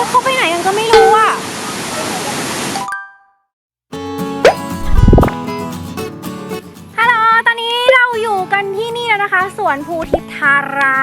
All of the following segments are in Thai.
แล้วเขาไปไหนกันก็ไม่รู้อะ ฮัลโหล ตอนนี้เราอยู่กันที่นี่แล้วนะคะ สวนภูทิพย์ทารา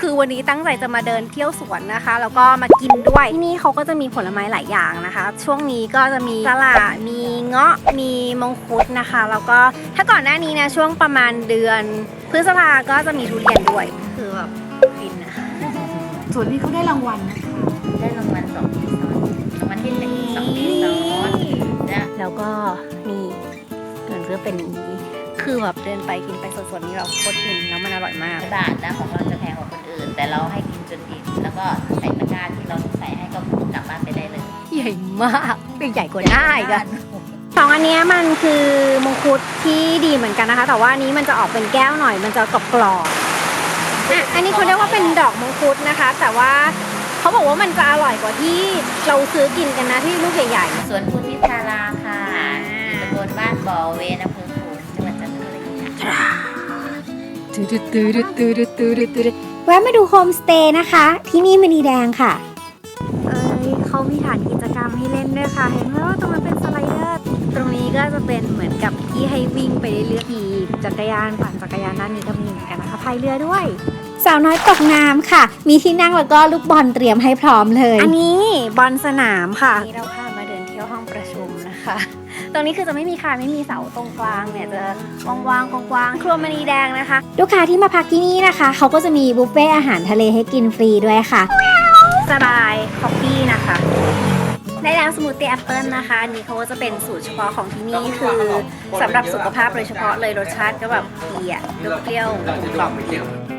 คือวันนี้ตั้งใจจะมาเดินเที่ยวสวนนะคะ แล้วก็มากินด้วย ที่นี่เขาก็จะมีผลไม้หลายอย่างนะคะ ช่วงนี้ก็จะมีสละมีเงาะ มีมังคุดนะคะ แล้วก็ถ้าก่อนหน้านี้นะช่วงประมาณเดือน พฤษภาก็จะมีทุเรียนด้วย คือแบบฟินนะคะส่วนนี้เขาได้รางวัลนะคะ นี่เกินก็เป็นอย่างนี้ คือแบบเดินไปกินไปสดๆนี่เราโคตรฟินแล้วมันอร่อยมากบาทนะของเราจะแพงกว่าคนอื่น แต่เราให้กินจนอิ่มแล้วก็ใส่ตะกร้าที่เราใส่ให้ก็กลับบ้านไปได้เลย ใหญ่มากเป็นใหญ่กว่าหน้าอีกอะสองอันเนี้ยมันคือมังคุดที่ดีเหมือนกันนะคะ แต่ว่าอันนี้มันจะออกเป็นแก้วหน่อย มันจะกรอบๆอะอันนี้เขาเรียกว่าเป็นดอกมังคุดนะคะ แต่ว่าเขาบอกว่ามันจะอร่อยกว่าที่เราซื้อกินกันนะที่ลูกใหญ่สวนพุทธิทาราค่ะอยู่ตำ บลบ้านบ่อเวนอำเภอโขงจังหวัดจันทบุรีค่ะๆแวะมาดูโฮมสเตย์นะคะ ที่นี่มณีแดงค่ะ เอ้ยเขามีฐานกิจกรรมให้เล่นด้วยค่ะ เห็นไหมว่าตรงนั้นเป็นสไลเดอร์ ตรงนี้ก็จะเป็นเหมือนกับที่ให้วิ่งไปเรื่อยๆขี่จักรยานปั่นจักรยานด้านนี้ก็มีเหมือนกันนะคะพายเรือด้วย สาวน้อยตกน้ำค่ะ มีที่นั่งแล้วก็ลูกบอลเตรียมให้พร้อมเลย อันนี้บอลสนามค่ะ นี่เราพามาเดินเที่ยวห้องประชุมนะคะ ตรงนี้คือจะไม่มีคานไม่มีเสาตรงกลางเนี่ยจะว่างๆกว้างๆครัวมณีแดงนะคะ ลูกค้าที่มาพักที่นี่นะคะ เขาก็จะมีบุฟเฟ่อาหารทะเลให้กินฟรีด้วยค่ะ สบายคอฟฟี่นะคะได้แล้วสมูทตี้แอปเปิลนะคะอันนี้เขาก็จะเป็นสูตรเฉพาะของที่นี่คือสำหรับสุขภาพโดยเฉพาะเลยรสชาติก็แบบดีอะเปรี้ยวๆกลมๆค่ะ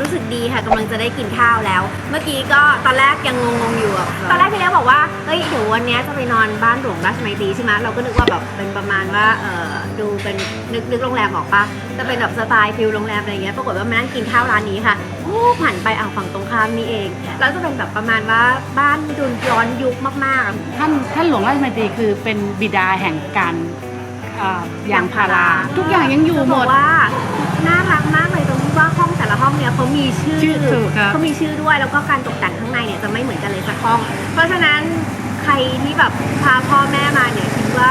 รู้สึกดีค่ะกำลังจะได้กินข้าวแล้ว เมื่อกี้ก็ตอนแรกยังงงๆอยู่อะตอนแรกพี่เลี้ยงบอกว่าเฮ้ยเดี๋ยววันเนี้ยจะไปนอนบ้านหลวงราชมัยตรีใช่ไหมเราก็นึกว่าแบบเป็นประมาณว่าเออดูเป็นนึกนึกโรงแรมออกปะจะเป็นแบบสไตล์ฟิลโรงแรมอะไรเงี้ยปรากฏว่ามานั่งกินข้าวร้านนี้ค่ะวูบหันไปอ่าวฝั่งตรงข้ามนี่เองแล้วจะเป็นแบบประมาณว่าบ้านดุนย้อนยุคมากท่านท่านหลวงราชมัยตรีคือเป็นบิดาแห่งการอ่ายางพารา ทุกอย่างยังอยู่ๆหมบอดกว่าน่ารักมากเลยตรงที่ ว่าห้องแต่ละห้องเนี่ยเขามีชื่อชื่อถูกครับ เขามีชื่อด้วยแล้วก็การตกแต่งข้างในเนี่ยจะไม่เหมือนกันเลยสักห้อง เพราะฉะนั้นใครที่แบบพาพ่อแม่มาเนี่ยคิดว่า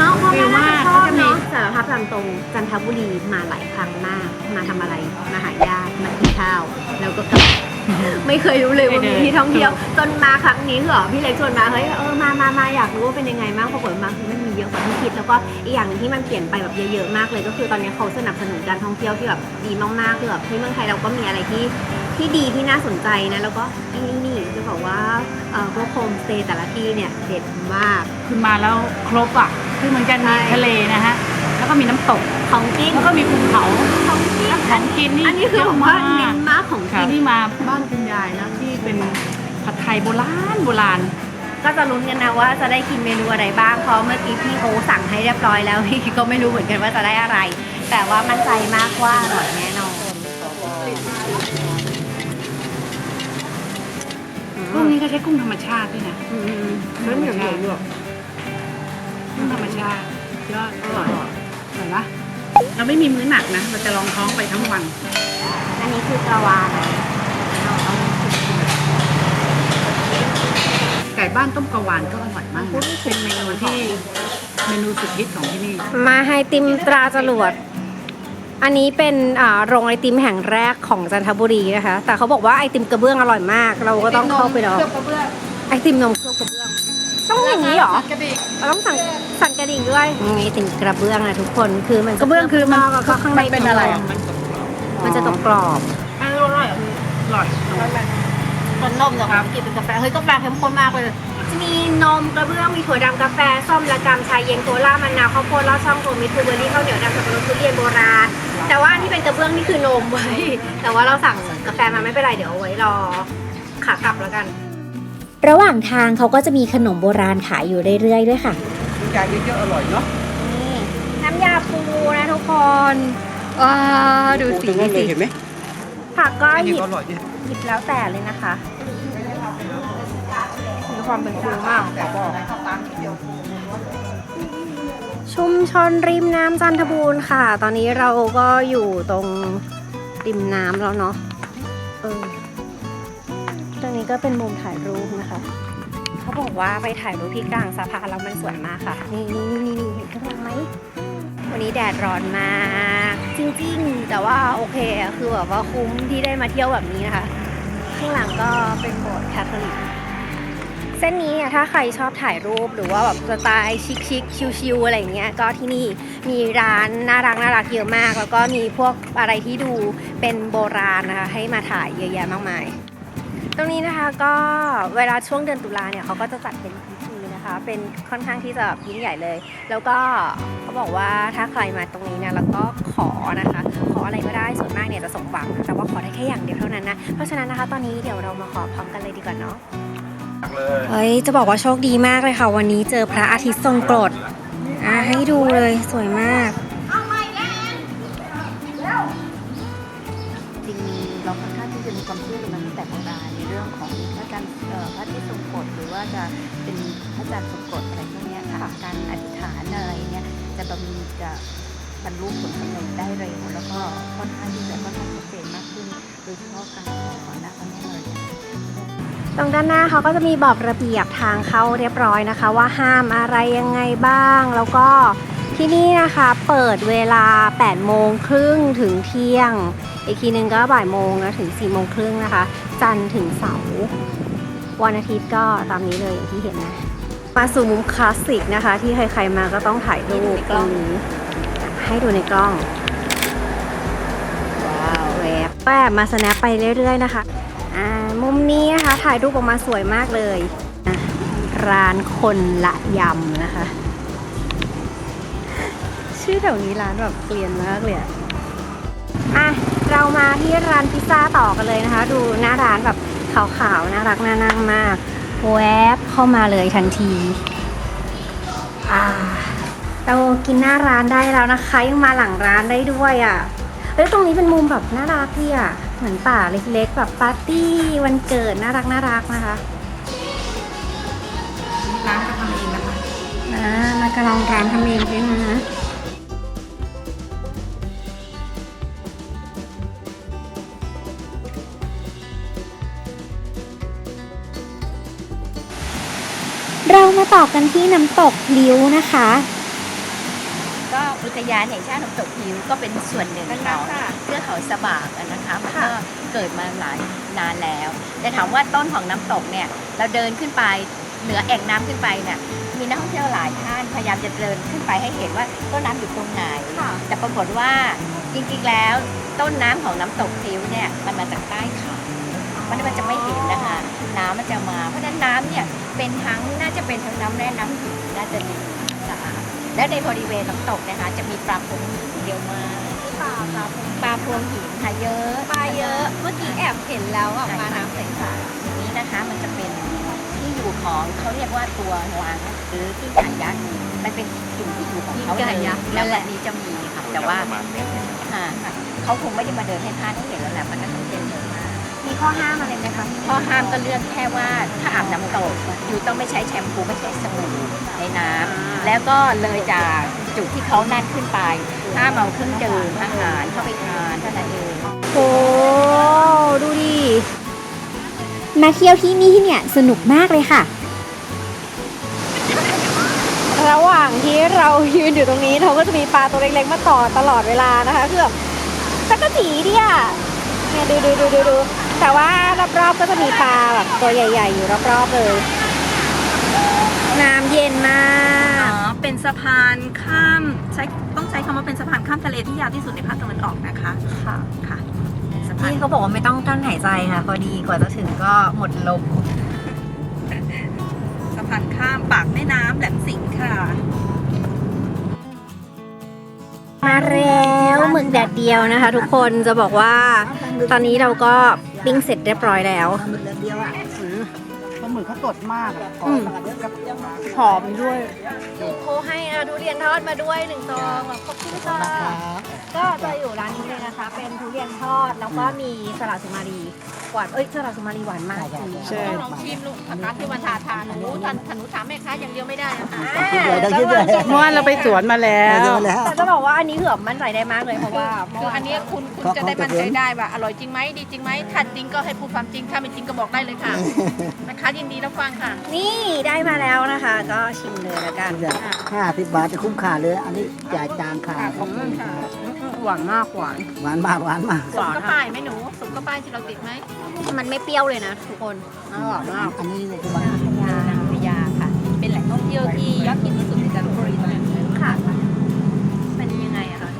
น้องพ่อแม่น่าจะชอบเนาะสารภาพตามตรงจันทบุรีมาหลายครั้งมากมาทำอะไรมาหาญาติมากินข้าวแล้วก็กลับ ไม่เคยรู้เลยว่ามีที่ท่องเที่ยวจนมาครั้งนี้เหรอพี่เล็กชวนมาเฮ้ยเออมามามาอยากรู้ว่าเป็นยังไงบ้างปรากฏมาคือมันมีเยอะกว่าที่คิดแล้วก็อีกอย่างหนึงที่มันเปลี่ยนไปแบบเยอะๆมากเลยก็คือตอนนี้เขาสนับสนุนการท่องเที่ยวที่แบบดีมากๆคือแบบที่เมืองไทยเราก็มีอะไรที่ที่ดีที่น่าสนใจนะแล้วก็ที่นี่นี่จะบอกว่าเอ่อพวกโฮมสเตย์แต่ละที่เนี่ยเด็ดมาก คือมาแล้วครบอะ คือเหมือนกันมีใช่ ทะเลนะฮะแล้ว ก็มีน้ำตก ของจริงแล้วก็มีภูเขา ของจริงของกินนี่อันนี้คือเยผอะมว่ามาเน้กนมากของค่ะกินที่มาบ้านคุณยายนะที่เป็นผัดไทยโบราณโบราณ ก็จะลุ้นกันนะว่าจะได้กินเมนูอะไรบ้าง เพราะเมื่อกี้พี่เขาสั่งให้เรียบร้อยแล้ว พี่ก็ไม่รู้เหมือนกันว่าจะได้อะไร แต่ว่ามั่นใจมากว่าอร่อยแน่นอนพวกนี้ก็ใช้กุ้งธรรมชาติด้วยนะอืมมันเหนียวเหนียวอยู่กุ้งธรรมชาติยอดอร่อย อร่อยปะเราไม่มีมื้อหนักนะเราจะลองท้องไปทั้งวัน อันนี้คือกระวานเราต้องไก่บ้านต้มกะวานก็อร่อยมากนะเป็นเมนูที่เมนูสุดฮิตของที่นี่ มาไฮติมตราจรวด อันนี้เป็นอ่าโรงไอติมแห่งแรกของจันทบุรีนะคะ แต่เขาบอกว่าไอติมกระเบื้องอร่อยมาก เราก็ต้องเข้าไปลองไอติมนมเครื่องกระเบื้อง ต้องอย่างนี้เหรอเราต้องสั่งสั่งกระดิ่งด้วยไอติมกระเบื้องนะทุกคนคือมันกระเบื้องคือมันแล้วก็ข้างในมันเป็นอะไรอะมันจะตกกรอบอร่อยอร่อยเป็นนมแต่ของกินเป็นกาแฟ เฮ้ยกาแฟเข้มข้นมากเลย จะมีนมกระเบื้อง มีถั่วดำกาแฟ ส้มละกำชาเย็นโคล่ามะนาวข้าวโพดลอดช่องโกมิตรูเบอร์รี่ข้าวเหนียวดำสับปะรดทุเรียนโบราณ แต่ว่าอันที่เป็นกระเบื้องนี่คือนมไว้ แต่ว่าเราสั่งกาแฟมาไม่เป็นไร เดี๋ยวเอาไว้รอขากลับแล้วกัน ระหว่างทางเขาก็จะมีขนมโบราณขายอยู่เรื่อยๆด้วยค่ะยาเยอะๆอร่อยเนาะนี่น้ำยาปูนะทุกคนว้าวดูสีตรงนั้นเลสิยเห็นไหมผักก็อันหนี้ยิบก็อร่อยเนี่ยหยิบแล้วแต่เลยนะคะมีความเป็นฟูมากขอบอกชุมชนริมน้ำจันทบูรณ์ค่ะ ตอนนี้เราก็อยู่ตรงริมน้ำแล้วเนาะเออ ตรงนี้ก็เป็นมุมถ่ายรูปนะคะ เขาบอกว่าไปถ่ายรูปที่กลางสะพานแล้วมันสวยมากค่ะ นี่นี่นี่นี่เห็นข้างหลังไหมวันนี้แดดร้อนมาก จริงๆ แต่ว่าโอเคอะคือแบบว่าคุ้มที่ได้มาเที่ยวแบบนี้นะคะ ข้างหลังก็เป็นโบสถ์คาทอลิกเส้นนี้เนี่ยถ้าใครชอบถ่ายรูปหรือว่าแบบสไตล์ชิคๆชิลๆอะไรอย่างเงี้ยก็ที่นี่มีร้านน่ารักน่ารักเยอะมาก แล้วก็มีพวกอะไรที่ดูเป็นโบราณนะคะให้มาถ่ายเยอะแยะมากมายต รงนี้นะคะก็เวลาช่วงเดือนตุลาเนี่ยเขาก็จะจัดเป็นพิธีนะคะ เป็นค่อนข้างที่จะยิ่งใหญ่เลย แล้วก็เขาบอกว่าถ้าใครมาตรงนี้เนี่ยแล้วก็ขอนะคะ ขออะไรก็ได้ส่วนมากเนี่ยจะสมหวังแต่ว่าขอได้แค่อย่างเดียวเท่านั้นนะเพราะฉะนั้นนะคะ ตอนนี้เดี๋ยวเรามาขอพร้อมกันเลยดีกว่าเนาะเฮ้ยจะบอกว่าโชคดีมากเลยค่ะ วันนี้เจอพระอาทิตย์ทรงกรดอะให้ดูเลยสวยมาก กฎหรือว่าจะเป็นพระอาจารย์ทรงกฎอะไรพวกนี้ค่ะการอธิษฐานอะไรเนี่ยจะบำจะบรรลุผลสำเร็จได้เร็วแล้วก็ค่อนข้างที่จะค่อนข้างชัดเจนมากขึ้นโดยเฉพาะการขอหน้าพระแม่อะไรเนี่ยตรงด้านหน้าเขาก็จะมีบอกระเบียบทางเข้าเรียบร้อยนะคะ ว่าห้ามอะไรยังไงบ้าง แล้วก็ที่นี่นะคะเปิดเวลา 8 โมงครึ่งถึงเที่ยง อีกทีนึงก็บ่ายโมงนะถึง 4 โมงครึ่งนะคะ จันทร์ถึงเสาร์ วันอาทิตย์ก็ตามนี้เลยอย่างที่เห็นนะ มาสู่มุมคลาสสิกนะคะ ที่ใครๆมาก็ต้องถ่ายรูปตรงนี้ให้ดูในกล้องว้าวแวบแวบมาสแนปไปเรื่อยๆนะคะอ่ามุมนี้นะคะถ่ายรูปออกมาสวยมากเลยร้านคนละยำนะคะ ชื่อแถวนี้ร้านแบบเกลียนมากเลยอะอะ เรามาที่ร้านพิซซ่าต่อกันเลยนะคะ ดูหน้าร้านแบบ ขาวๆ น่ารักน่านั่งมาก แวบเข้ามาเลยทันทีอ่าเรากินหน้าร้านได้แล้วนะคะ ยังมาหลังร้านได้ด้วยอะเอ้ยตรงนี้เป็นมุมแบบน่ารักดีอะ เหมือนป่าเล็กๆ แบบปาร์ตี้วันเกิดน่ารักน่ารักนะคะ ร้านก็ทำเองนะคะอ่ามากระลองร้านทำเองใช่ไหม อกันที่น้ำตกลิ้วนะคะ ก็อุทยานแห่งชาติน้ำตกหิวก็เป็นส่วนหนึ่งของเทือกเขาสะบากอะนะคะมันก็เกิดมาหลายนานแล้ว แต่ถามว่าต้นของน้ำตกเนี่ยเราเดินขึ้นไปเหนือแอ่งน้ำขึ้นไปเนี่ยมีนักท่องเที่ยวหลายท่านพยายามจะเดินขึ้นไปให้เห็นว่าต้นน้ำอยู่ตรงไหน แต่ปรากฏว่าจริงๆแล้วต้นน้ำของน้ำตกทิวเนี่ยมันมาจากใต้เขามันมันจะไม่เห็นนะคะ น้ำมันจะมา เพราะฉะนั้นน้ำเนี่ยเป็นทั้งน่าจะเป็นทั้งน้ำแร่น้ำหินน่าจะดีสะอาดและในบริเวณน้ำตกนะคะ จะมีปลาพวงหินเยอะมากปลาปลาปลาพวงหินค่ะเยอะปลาเยอะ เมื่อกี้แอบเห็นแล้วอะปลาน้ำใสอย่างนี้นะคะ มันจะเป็นที่อยู่ของเขาเรียกว่าตัวล้างหรือที่ไก่ยักษ์มันเป็นถิ่นที่อยู่ของเขาเลยแล้วแบบนี้จะมีค่ะแต่ว่าประมาณเมตรหนึ่งค่ะเขาคงไม่ได้มาเดินให้พลาดให้เห็นแล้วแหละมันก็ต้องเป็นเยอะมากๆ มีข้อห้ามอะไรไหมคะข้อห้ามก็เลือกแค่ว่าถ้าอาบน้ำตกอยู่ต้องไม่ใช้แชมพูไม่ใช้สบู่ในน้ำแล้วก็เลยจากจุดที่เขานั่นขึ้นไปห้ามเอาเครื่องดื่มอาหารเข้าไปทานเท่านั้นเองโอ้ดูดิมาเที่ยวที่นี่เนี่ยสนุกมากเลยค่ะ ระหว่างที่เรายืนอยู่ตรงนี้เขาก็จะมีปลาตัวเล็กๆมาต่อตลอดเวลานะคะคือแบบจักรจีดิอะเนี่ยดูดูดูดูดู แต่ว่ารอบๆก็จะมีปลาแบบตัวใหญ่ ๆ อยู่รอบๆเลย น้ำเย็นมาก อ๋อ เป็นสะพานข้ามใช้ต้องใช้คำว่าเป็นสะพานข้ามทะเลที่ยาวที่สุดในภาคตะวันออกนะคะค่ะค่ะเป็นสะพานพี่เขาบอกว่าไม่ต้องกั้นหายใจค่ะพอดีกว่าจะถึงก็หมดลมสะพานข้ามปากแม่น้ำแหลมสิงห์ค่ะ มาแล้วหมึกแดดเดียวนะคะ ทุกคนจะบอกว่า ตอนนี้เราก็ปิ้งเสร็จเรียบร้อยแล้วปลาหมึกแดดเดียวอะปลาหมึกเขาสดมากอะอืมกับหอมด้วยโคให้อะทุ เรียนทอดมาด้วยหนึ่งซองขอบคุณค่ะก็จะอยู่ร้านนี้เลยนะคะ เป็นทุเรียนทอดแล้วก็มีสลัดสุมารีหวานเอ้ยสลัดสุมารีหวานมากใช่ลองชิมลูกนะคะที่วันทาทานหนูทันหนูถามแม่ค้าอย่างเดียวไม่ได้นะคะอ่าต้องคิดเลยต้องคิดเลยเมื่อวานเราไปสวนมาแล้วเจอแล้วแต่จะบอกว่าอันนี้คือแบบมั่นใจได้มากเลยเพราะว่าคืออันเนี้ยคุณคุณจะได้มั่นใจได้ว่าอร่อยจริงไหมดีจริงไหมถ้าจริงก็ให้พูดความจริงถ้าไม่จริงก็บอกได้เลยค่ะแม่ค้ายินดีรับฟังค่ะ นี่ได้มาแล้วนะคะ ก็ชิมเลยละกันห้าสิบบาทจะคุ้มค่าเลย อันนี้จ่ายจานค่าขอบคุณค่ะหวานมากหวานหวานมากหวานมากสมก็ป้ายไหมหนูสมก็ป้ายที่เราติดไหมมันไม่เปรี้ยวเลยนะทุกคนอร่อยมากอันนี้คือบ้านยานางพญาค่ะ เป็นแหล่งท่องเที่ยวที่ยอดฮิตที่สุดในจันทบุรีตอนนี้ค่ะเป็นยังไงอะคะ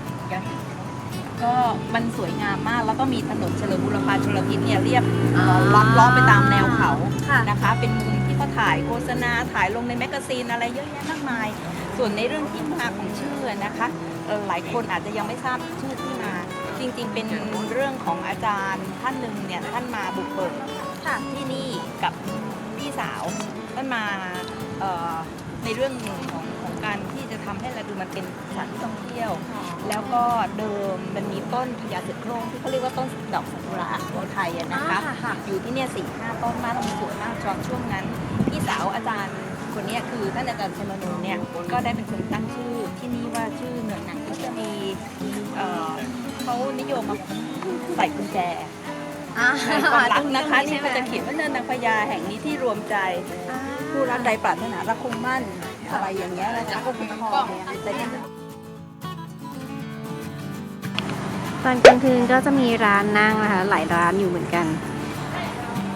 ก็มันสวยงามมากแล้วก็มีถนนเฉลิมบุรพาชลพิษเนี่ยเรียบล้อมล้อมไปตามแนวเขาค่ะนะคะ เป็นมุมที่เขาถ่ายโฆษณาถ่ายลงในแมกกาซีนอะไรเยอะแยะมากมาย ส่วนในเรื่องที่มาของชื่อนะคะเอ่อหลายคนอาจจะยังไม่ทราบชื่อที่มา จริงๆ เป็นเรื่องของอาจารย์ท่านหนึ่งเนี่ยท่านมาบุกเบิกค่ะที่นี่กับพี่สาวท่านมาเอ่อในเรื่องของของการที่จะทำให้เราดูมันเป็นสถานที่ท่องเที่ยว แล้วก็เดิมมันมีต้นพญาเสือโคร่งที่เขาเรียกว่าต้นดอกซากุระของไทยอะนะคะอ่าค่ะอยู่ที่เนี่ยสี่ห้าต้นมากแล้วมันสวยมากตอนช่วงนั้น พี่สาวอาจารย์ คนนี้คือท่านอาจารย์ชมนูเนี่ยก็ได้เป็นคนตั้งชื่อที่นี่ว่าชื่อเนินนางก็จะมีเขานิยมใส่กุญแจในความรักนะคะนี่ก็จะเขียนว่าเนินนางพญาแห่งนี้ที่รวมใจผู้รักใดปรารถนารักคงมั่นอะไรอย่างเงี้ยนะคะก็คือคอเนี่ยแต่เนี่ยตอนกลางคืนก็จะมีร้านนั่งนะคะ หลายร้านอยู่เหมือนกัน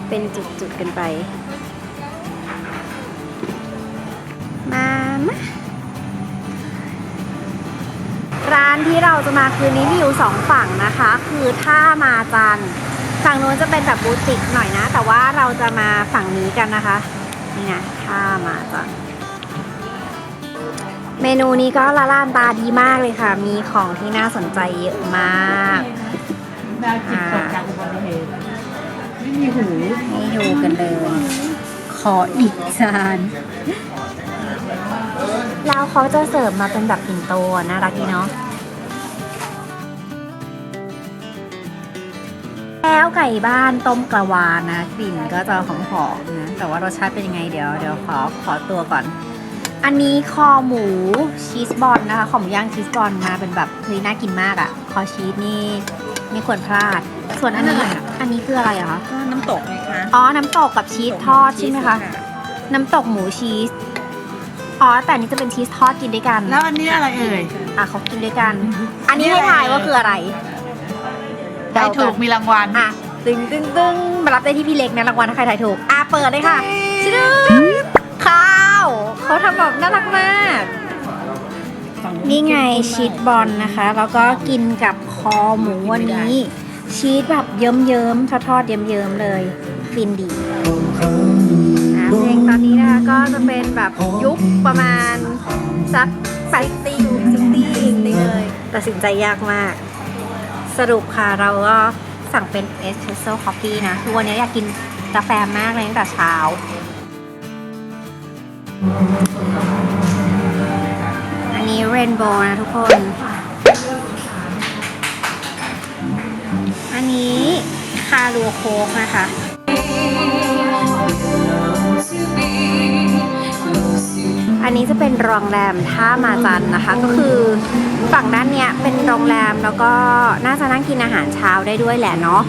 เป็นจุดๆกันไปามาร้านที่เราจะมาคืนนี้มีอยู่สองฝั่งนะคะ คือท่ามาจันทร์ฝั่งนู้นจะเป็นแบบบูติกหน่อยนะ แต่ว่าเราจะมาฝั่งนี้กันนะคะ นี่นะท่ามาจันทร์เมนูนี้ก็ละลานตาดีมากเลยค่ะ มีของที่น่าสนใจเยอะมากดาวจิตตกจากอุบัติเหตุไม่มีหูให้ดูกันเลย ขออีกจาน แล้วเขาจะเสิร์ฟมาเป็นแบบปิ่นโตน่ารักดีเนาะแล้วไก่บ้านต้มกระวานนะกลิ่นก็จะหอมๆนะแต่ว่ารสชาติเป็นยังไงเดี๋ยวเดี๋ยวขอขอตัวก่อน อันนี้คอหมูชีสบอลนะคะขอหมูย่างชีสบอลมาเป็นแบบเฮ้ยน่ากินมากอะ่ะ คอชีสนี่ไม่ควรพลาด ส่วนอันนี้อันนี้คืออะไรอะคะก็น้ำตกไงคะอ๋อน้ำตกกับชีสทอดใช่ไหมคะน้ำตกหมูชีส อ๋อ แต่อันนี้จะเป็นชีสทอดกินด้วยกัน แล้วอันนี้อะไรเอ่ย อะเขากินด้วยกัน อันนี้ให้ทายว่าคืออะไรได้ถูกมีรางวัลอะตึงตึงตึงมารับได้ที่พี่เล็กนะรางวัลถ้าใครทายถูก อะเปิดเลยค่ะชิดึงข้าวเขาทำแบบน่ารักมาก นี่ไงชีสบอลนะคะ แล้วก็กินกับคอหมูวันนี้ ชีสแบบเยิ้มๆทอดๆเยิ้มๆเลย ฟินดีอะเพลง ตอนนี้นะคะก็จะเป็นแบบยุคประมาณสักแปดตีซิตี้เลยตัดสินใจยากมาก สรุปค่ะเราก็สั่งเป็นเอสเพรสโซ่คอฟฟี่นะคือวันนี้อยากกินกาแฟมากเลยตั้งแต่เช้า อันนี้เรนโบว์นะทุกคน อันนี้คารูโคกนะคะ อันนี้จะเป็นโรงแรมท่ามาจันนะคะ ก็คือฝั่งด้านเนี้ยเป็นโรงแรมแล้วก็น่าจะนั่งกินอาหารเช้าได้ด้วยแหละเนาะ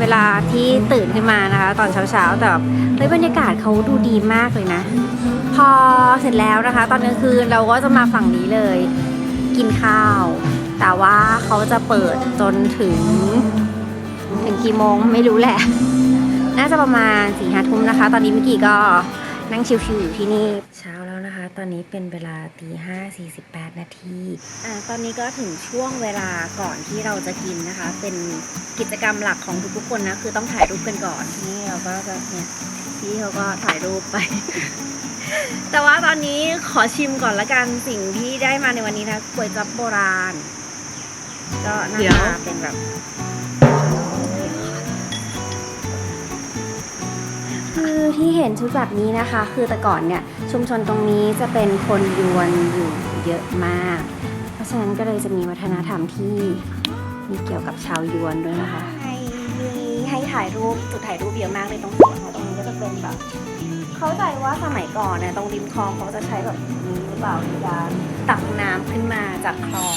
เวลาที่ตื่นขึ้นมานะคะ ตอนเช้าๆแต่แบบเฮ้ยบรรยากาศเขาดูดีมากเลยนะ พอเสร็จแล้วนะคะ ตอนกลางคืนเราก็จะมาฝั่งนี้เลย กินข้าว แต่ว่าเขาจะเปิดจนถึง ถึงกี่โมงไม่รู้แหละ น่าจะประมาณสี่ห้าทุ่มนะคะ ตอนนี้เมื่อกี้ก็นั่งชิวๆอยู่ที่นี่ เช้าแล้วนะคะ ตอนนี้เป็นเวลาตีห้าสี่สิบแปดนาทีอ่าตอนนี้ก็ถึงช่วงเวลาก่อนที่เราจะกินนะคะ เป็นกิจกรรมหลักของทุกๆคนนะ คือต้องถ่ายรูปกันก่อน นี่เราก็จะเนี่ยพี่เขาก็ถ่ายรูปไป แต่ว่าตอนนี้ขอชิมก่อนละกัน สิ่งที่ได้มาในวันนี้นะก๋วยจั๊บโบราณ ก็หน้าเดี๋ยวตาเป็นแบบ คือที่เห็นชุดแบบนี้นะคะ คือแต่ก่อนเนี่ยชุมชนตรงนี้จะเป็นคนยวนอยู่เยอะมาก เพราะฉะนั้นก็เลยจะมีวัฒนธรรมที่มีเกี่ยวกับชาวยวนด้วยนะคะให้มีให้ถ่ายรูปจุดถ่ายรูปเยอะมากเลยตรงสวนค่ะตรงนี้ก็จะเป็นแบบเข้าใจว่าสมัยก่อนเนี่ยตรงริมคลองเขาจะใช้แบบนี้หรือเปล่าในการตักน้ำขึ้นมาจากคลอง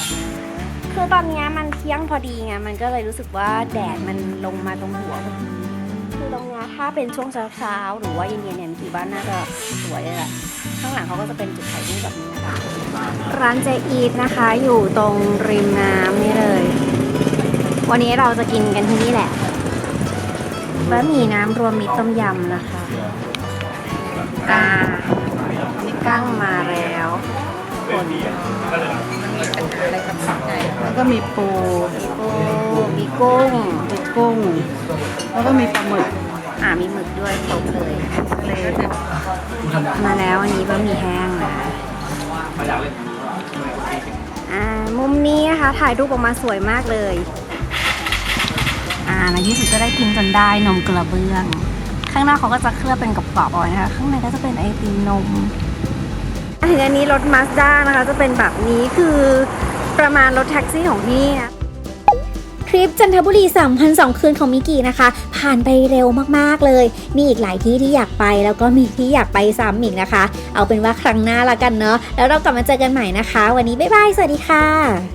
คือตอนนี้มันเที่ยงพอดีไงมันก็เลยรู้สึกว่าแดดมันลงมาตรงหัวพอดี คือตรงเนี้ยถ้าเป็นช่วงเช้าๆหรือว่าเย็นๆเนี่ยคิดว่าน่าจะสวยเลยแหละข้างหลังเขาก็จะเป็นจุดถ่ายรูปแบบนี้นะคะร้านเจอีทนะคะอยู่ตรงริมน้ำนี่เลย วันนี้เราจะกินกันที่นี่แหละบะหมี่น้ำรวมมิตรต้มยำนะคะอ่ากั้งมาแล้วคนอะไรกับสัตว์แล้วก็มีปูโอ้มีกุ้งมี กุ้ง แล้วก็มีปลาหมึกอ่ามีหมึกด้วยครบเลยเลยมาแล้วอันนี้บะหมี่แห้งนะอ่ามุมนี้นะคะถ่ายรูปออกมาสวยมากเลย อ่าในที่สุดก็ได้กินจนได้นมกระเบื้อง ข้างนอกเขาก็จะเคลือบเป็นกรอบๆเอาไว้นะคะ ข้างในก็จะเป็นไอติมนมถึงอันนี้รถมาสด้านะคะ จะเป็นแบบนี้คือประมาณรถแท็กซี่ของที่นี่นะท ริปจันทบุรี 3 0 0 2 คืนของมิกินะคะ ผ่านไปเร็วมากๆเลย มีอีกหลายที่ที่อยากไปแล้วก็มีที่อยากไปซ้ำอีกนะคะ เอาเป็นว่าครั้งหน้าละกันเนาะแล้วเรากลับมาเจอกันใหม่นะคะ วันนี้บ๊ายบาย สวัสดีค่ะ